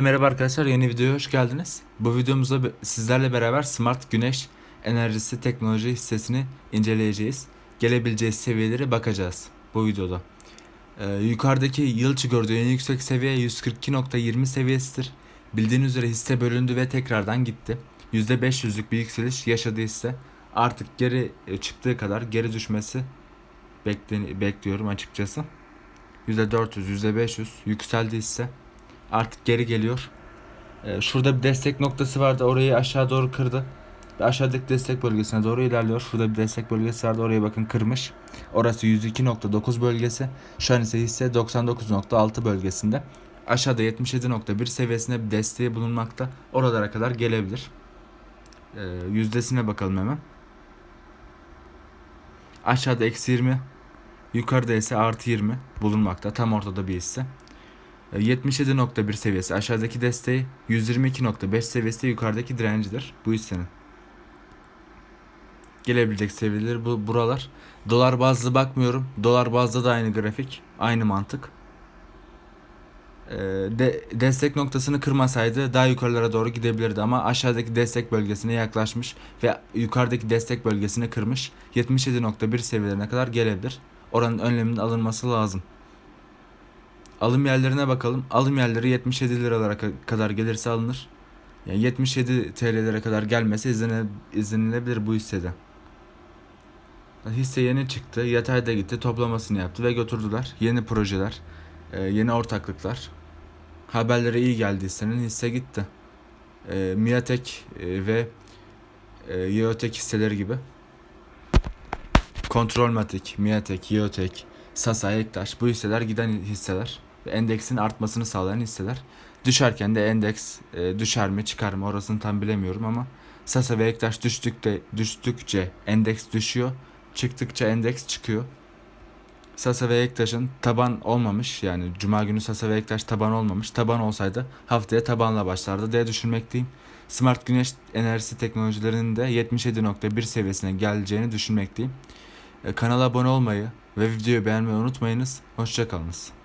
Merhaba arkadaşlar yeni videoya hoş geldiniz. Bu videomuzda sizlerle beraber smart güneş enerjisi teknoloji hissesini inceleyeceğiz. Gelebileceği seviyelere bakacağız bu videoda. Ee, yukarıdaki yılçı gördüğü en yüksek seviye 142.20 seviyesidir. Bildiğiniz üzere hisse bölündü ve tekrardan gitti. %500'lük bir yükseliş yaşadı hisse. Artık geri e, çıktığı kadar geri düşmesi bekliyorum açıkçası. %400, %500 yükseldi hisse artık geri geliyor. Ee, şurada bir destek noktası vardı. Orayı aşağı doğru kırdı. Ve aşağıdaki destek bölgesine doğru ilerliyor. Şurada bir destek bölgesi vardı. Oraya bakın kırmış. Orası 102.9 bölgesi. Şu an ise hisse 99.6 bölgesinde. Aşağıda 77.1 seviyesinde bir desteği bulunmakta. Oralara kadar gelebilir. Ee, yüzdesine bakalım hemen. Aşağıda eksi 20. Yukarıda ise artı 20 bulunmakta. Tam ortada bir hisse. 77.1 seviyesi aşağıdaki desteği 122.5 seviyesi yukarıdaki direncidir bu hissenin. Gelebilecek seviyeleri bu buralar. Dolar bazlı bakmıyorum. Dolar bazda da aynı grafik, aynı mantık. Ee, de, destek noktasını kırmasaydı daha yukarılara doğru gidebilirdi ama aşağıdaki destek bölgesine yaklaşmış ve yukarıdaki destek bölgesini kırmış. 77.1 seviyelerine kadar gelebilir. Oranın önleminin alınması lazım. Alım yerlerine bakalım. Alım yerleri 77 liralara ka- kadar gelirse alınır. Yani 77 TL'lere kadar gelmesi izlene, izlenilebilir bu hissede. Hisse yeni çıktı, yatayda gitti, toplamasını yaptı ve götürdüler. Yeni projeler, e, yeni ortaklıklar. Haberlere iyi geldi hissenin, hisse gitti. E, Miatek e, ve Yeotek hisseleri gibi. Kontrolmatik, Miatek, Yeotek, Sasa, Ektaş bu hisseler giden hisseler endeksin artmasını sağlayan hisseler. Düşerken de endeks e, düşer mi çıkar mı orasını tam bilemiyorum ama Sasa ve Ektaş düştükte düştükçe endeks düşüyor. Çıktıkça endeks çıkıyor. Sasa ve Ektaş'ın taban olmamış yani Cuma günü Sasa ve Ektaş taban olmamış. Taban olsaydı haftaya tabanla başlardı diye düşünmekteyim. Smart güneş enerjisi teknolojilerinin de 77.1 seviyesine geleceğini düşünmekteyim. E, Kanala abone olmayı ve videoyu beğenmeyi unutmayınız. Hoşçakalınız.